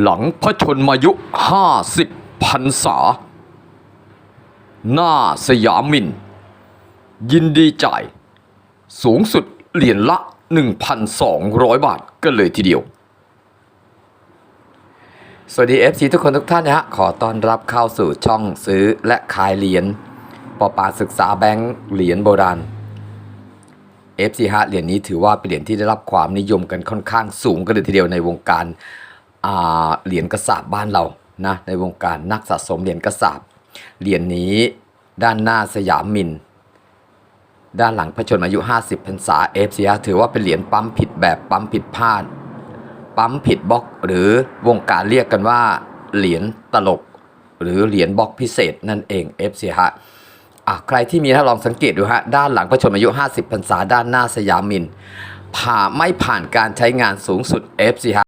หลังพระชนมายุ 50พรรษา หน้าสยามิน ยินดีจ่าย สูงสุดเหรียญละ 1,200 บาทกันเลยทีเดียว สวัสดี FC ทุกคนทุกท่านนะฮะ ขอต้อนรับเข้าสู่ช่องซื้อและขายเหรียญปอปาศึกษาแบงค์เหรียญโบราณ FC ฮะเหรียญนี้ถือว่าเป็นเหรียญที่ได้รับความนิยมกันค่อนข้างสูงกันเลยทีเดียวในวงการ เหรียญกระสาบบ้านเรานะในวงการนักสะสมเหรียญกระสาบเหรียญนี้ด้านหน้าสยามมิน ด้านหลังพระชนมายุ 50พรรษา FC ฮะถือว่าเป็นเหรียญปั๊มผิดแบบปั๊มผิดพลาด ปั๊มผิดบล็อกหรือวงการเรียกกันว่าเหรียญตลก หรือเหรียญบล็อกพิเศษนั่นเอง FC ฮะอะใครที่มีถ้าลองสังเกตดูฮะด้านหลังพระชนมายุ 50พรรษาด้านหน้าสยามมินผ่าไม่ผ่านการใช้งานสูงสุด FC ฮะ